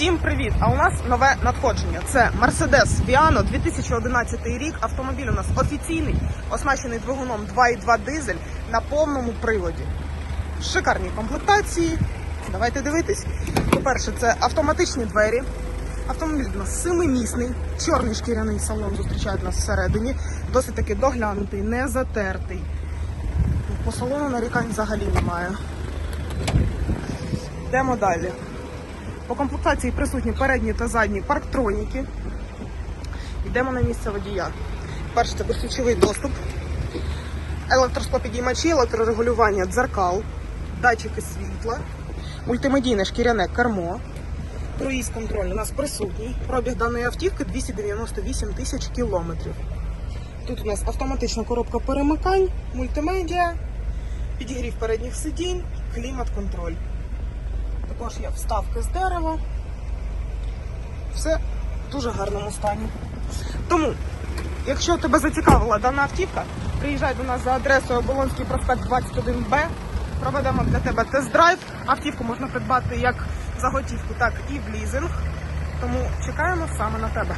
Всім привіт! А у нас нове надходження. Це Mercedes Viano 2011 рік. Автомобіль у нас офіційний, оснащений двигуном 2.2 дизель на повному приводі. В шикарній комплектації. Давайте дивитись. По-перше, це автоматичні двері. Автомобіль у нас семимісний, чорний шкіряний салон зустрічають нас всередині. Досить таки доглянутий, не затертий. По салону нарікань взагалі немає. Йдемо далі. По комплектації присутні передні та задні парктроніки. Йдемо на місце водія. Перше це безключовий доступ, електросклопідіймачі, електрорегулювання дзеркал, датчики світла, мультимедійне шкіряне кермо. Круїз контроль у нас присутній. Пробіг даної автівки 298 тисяч кілометрів. Тут у нас автоматична коробка перемикань, мультимедіа, підігрів передніх сидінь, клімат-контроль. Також є вставки з дерева. Все в дуже гарному стані. Тому, якщо тебе зацікавила дана автівка, приїжджай до нас за адресою Оболонський проспект 21Б. Проведемо для тебе тест-драйв. Автівку можна придбати як за готівку, так і в лізинг. Тому чекаємо саме на тебе.